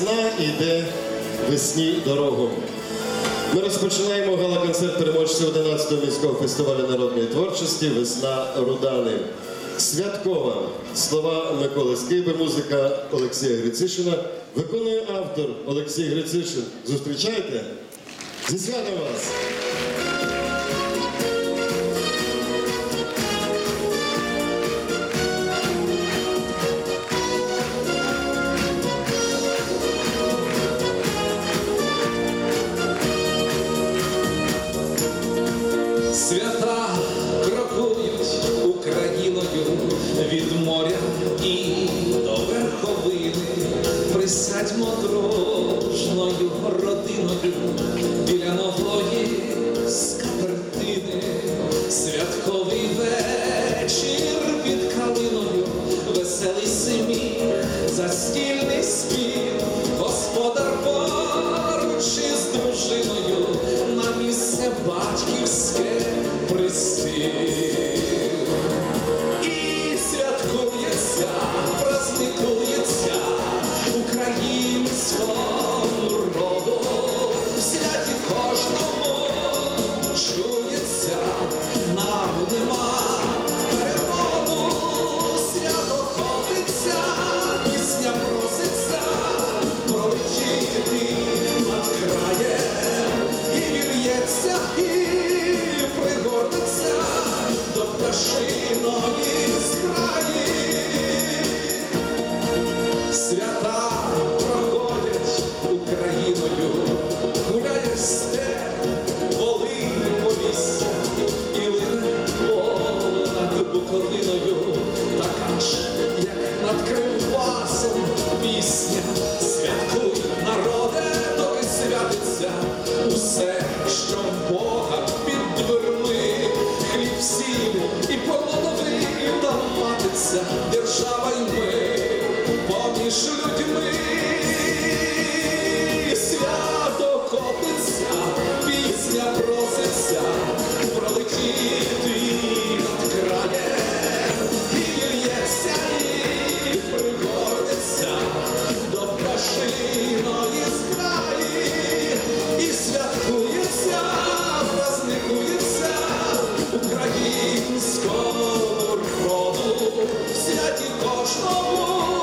весна йде весні дорогу. Ми розпочинаємо гала-концерт переможців 11-го міського фестивалю народної творчості Весна Рудани. Святкова слова Миколи Скиби, музика Олексія Грицишина. Виконує автор Олексій Грицишин. Зустрічайте! Зі святом вас! Свята крокують Україною від моря і до верховини. Присядьмо дружною родиною біля нової скатертини. святковий вечір під калиною, веселий симій, застільний спів, господар поруч із дружиною на місце батьківське. Машиною українського роду, святі кожному.